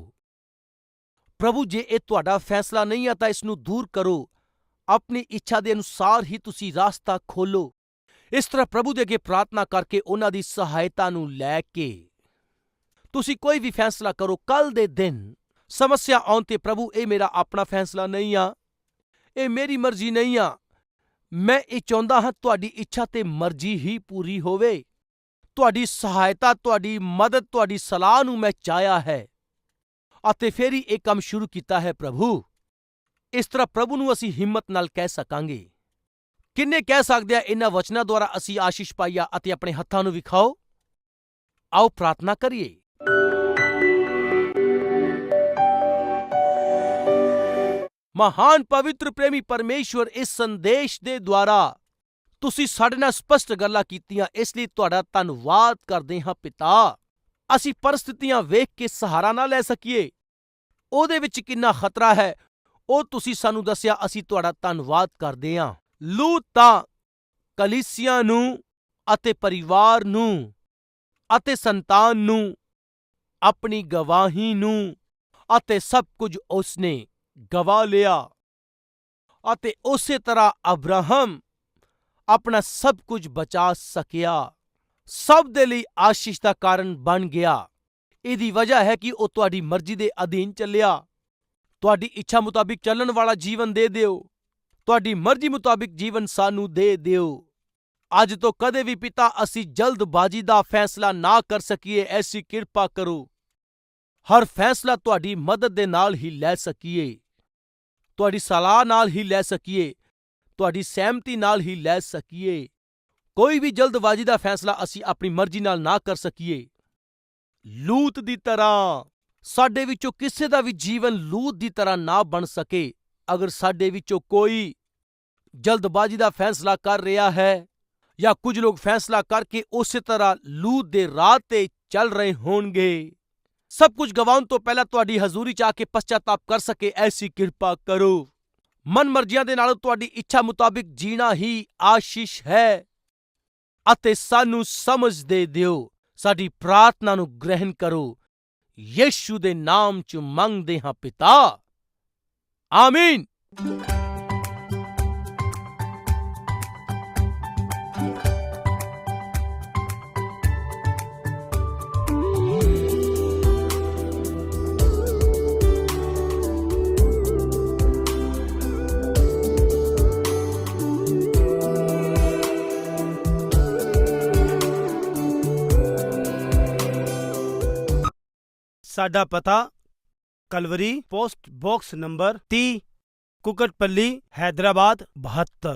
ਪ੍ਰਭੂ, ਜੇ ਇਹ ਤੁਹਾਡਾ ਫੈਸਲਾ ਨਹੀਂ ਆ ਤਾਂ ਇਸ ਨੂੰ ਦੂਰ ਕਰੋ। ਆਪਣੀ ਇੱਛਾ ਦੇ ਅਨੁਸਾਰ ਹੀ ਤੁਸੀਂ ਰਾਸਤਾ ਖੋਲੋ। ਇਸ ਤਰ੍ਹਾਂ ਪ੍ਰਭੂ ਦੇ ਅੱਗੇ ਪ੍ਰਾਰਥਨਾ ਕਰਕੇ ਉਹਨਾਂ ਦੀ ਸਹਾਇਤਾ ਨੂੰ ਲੈ ਕੇ ਤੁਸੀਂ ਕੋਈ ਵੀ ਫੈਸਲਾ ਕਰੋ ਕੱਲ ਦੇ ਦਿਨ ਸਮੱਸਿਆ ਆਉਣ ਤੇ ਪ੍ਰਭੂ, ਇਹ ਮੇਰਾ ਆਪਣਾ ਫੈਸਲਾ ਨਹੀਂ ਆ, ਇਹ ਮੇਰੀ ਮਰਜ਼ੀ ਨਹੀਂ ਆ। ਮੈਂ ਇਹ ਚਾਹੁੰਦਾ ਹਾਂ ਤੁਹਾਡੀ ਇੱਛਾ ਤੇ ਮਰਜ਼ੀ ਹੀ ਪੂਰੀ ਹੋਵੇ। ਤੁਹਾਡੀ ਸਹਾਇਤਾ, ਤੁਹਾਡੀ ਮਦਦ, ਤੁਹਾਡੀ ਸਲਾਹ ਨੂੰ ਮੈਂ ਚਾਹਿਆ ਹੈ। ਅਤੇ ਫਿਰ ਹੀ ਇਹ ਕੰਮ ਸ਼ੁਰੂ ਕੀਤਾ ਹੈ ਪ੍ਰਭੂ। ਇਸ ਤਰ੍ਹਾਂ ਪ੍ਰਭੂ ਨੂੰ ਅਸੀਂ ਹਿੰਮਤ ਨਾਲ ਕਹਿ ਸਕਾਂਗੇ। ਕਿੰਨੇ ਕਹਿ ਸਕਦੇ ਆ ਇਹਨਾਂ ਵਚਨਾਂ ਦੁਆਰਾ ਅਸੀਂ ਆਸ਼ੀਸ਼ ਪਾਈਆ ਅਤੇ ਆਪਣੇ ਹੱਥਾਂ ਨੂੰ ਵਿਖਾਓ? ਆਓ ਪ੍ਰਾਰਥਨਾ ਕਰੀਏ। ਮਹਾਨ ਪਵਿੱਤਰ ਪ੍ਰੇਮੀ ਪਰਮੇਸ਼ਵਰ ਇਸ ਸੰਦੇਸ਼ ਦੇ ਦੁਆਰਾ ਤੁਸੀਂ ਸਾਡੇ ਨਾਲ ਸਪਸ਼ਟ ਗੱਲਾਂ ਕੀਤੀਆਂ, ਇਸ ਲਈ ਤੁਹਾਡਾ ਧੰਨਵਾਦ ਕਰਦੇ ਹਾਂ ਪਿਤਾ। ਅਸੀਂ ਪਰਸਥਿਤੀਆਂ ਵੇਖ ਕੇ ਸਹਾਰਾ ਨਾ ਲੈ ਸਕੀਏ। ਉਹਦੇ ਵਿੱਚ ਕਿੰਨਾ ਖਤਰਾ ਹੈ, ਉਹ ਤੁਸੀਂ ਸਾਨੂੰ ਦੱਸਿਆ, ਅਸੀਂ ਤੁਹਾਡਾ ਧੰਨਵਾਦ ਕਰਦੇ ਹਾਂ। ਲੂ ਤਾਂ ਕਲੀਸਿਆਂ ਨੂੰ ਅਤੇ ਪਰਿਵਾਰ ਨੂੰ ਅਤੇ ਸੰਤਾਨ ਨੂੰ, ਆਪਣੀ ਗਵਾਹੀ ਨੂੰ ਅਤੇ ਸਭ ਕੁਝ ਉਸਨੇ ਗਵਾ ਲਿਆ ਅਤੇ ਉਸੇ ਤਰ੍ਹਾਂ ਅਬਰਾਹਮ ਆਪਣਾ ਸਭ ਕੁਝ ਬਚਾ ਸਕਿਆ। ਸਭ ਦੇ ਲਈ ਆਸ਼ੀਸ਼ ਦਾ ਕਾਰਨ ਬਣ ਗਿਆ। ਇਹਦੀ ਵਜ੍ਹਾ ਹੈ ਕਿ ਉਹ ਤੁਹਾਡੀ ਮਰਜ਼ੀ ਦੇ ਅਧੀਨ ਚੱਲਿਆ। ਤੁਹਾਡੀ ਇੱਛਾ ਮੁਤਾਬਿਕ ਚੱਲਣ ਵਾਲਾ ਜੀਵਨ ਦੇ ਦਿਓ। ਤੁਹਾਡੀ ਮਰਜ਼ੀ ਮੁਤਾਬਿਕ ਜੀਵਨ ਸਾਨੂੰ ਦੇ ਦਿਓ। ਅੱਜ ਤੋਂ ਕਦੇ ਵੀ ਪਿਤਾ, ਅਸੀਂ ਜਲਦਬਾਜ਼ੀ ਦਾ ਫੈਸਲਾ ਨਾ ਕਰ ਸਕੀਏ, ਐਸੀ ਕਿਰਪਾ ਕਰੋ। ਹਰ ਫੈਸਲਾ ਤੁਹਾਡੀ ਮਦਦ ਦੇ ਨਾਲ ਹੀ ਲੈ ਸਕੀਏ। ਤੁਹਾਡੀ ਸਲਾਹ ਨਾਲ ਹੀ ਲੈ ਸਕੀਏ। ਤੁਹਾਡੀ ਸਹਿਮਤੀ ਨਾਲ ਹੀ ਲੈ ਸਕੀਏ। ਕੋਈ ਵੀ ਜਲਦਬਾਜ਼ੀ ਦਾ ਫੈਸਲਾ ਅਸੀਂ ਆਪਣੀ ਮਰਜ਼ੀ ਨਾਲ ਨਾ ਕਰ ਸਕੀਏ। ਲੂਤ ਦੀ ਤਰ੍ਹਾਂ, ਸਾਡੇ ਵਿੱਚੋਂ ਕਿਸੇ ਦਾ ਵੀ ਜੀਵਨ ਲੂਤ ਦੀ ਤਰ੍ਹਾਂ ਨਾ ਬਣ ਸਕੇ। ਅਗਰ ਸਾਡੇ ਵਿੱਚੋਂ ਕੋਈ ਜਲਦਬਾਜ਼ੀ ਦਾ ਫੈਸਲਾ ਕਰ ਰਿਹਾ ਹੈ ਜਾਂ ਕੁਝ ਲੋਕ ਫੈਸਲਾ ਕਰਕੇ ਉਸੇ ਤਰ੍ਹਾਂ ਲੂ ਦੇ ਰਾਹ ਤੇ ਚੱਲ ਰਹੇ ਹੋਣਗੇ, ਸਭ ਕੁਝ ਗਵਾਉਣ ਤੋਂ ਪਹਿਲਾਂ ਤੁਹਾਡੀ ਹਜ਼ੂਰੀ ਚ ਆ ਕੇ ਪਛਤਾਤਾਪ ਕਰ ਸਕੇ, ਐਸੀ ਕਿਰਪਾ ਕਰੋ। ਮਨ ਮਰਜ਼ੀਆਂ ਦੇ ਨਾਲ ਤੁਹਾਡੀ ਇੱਛਾ ਮੁਤਾਬਿਕ ਜੀਣਾ ਹੀ ਆਸ਼ੀਸ਼ ਹੈ ਅਤੇ ਸਾਨੂੰ ਸਮਝ ਦੇ ਦਿਓ, ਸਾਡੀ ਪ੍ਰਾਰਥਨਾ ਨੂੰ ਗ੍ਰਹਿਣ ਕਰੋ। ਯੇਸ਼ੂ ਦੇ ਨਾਮ ਚ ਮੰਗਦੇ ਹਾਂ ਪਿਤਾ। ਆਮੀਨ ਸਾਡਾ ਪਤਾ Calvary post box number 30 Kukatpally Hyderabad 72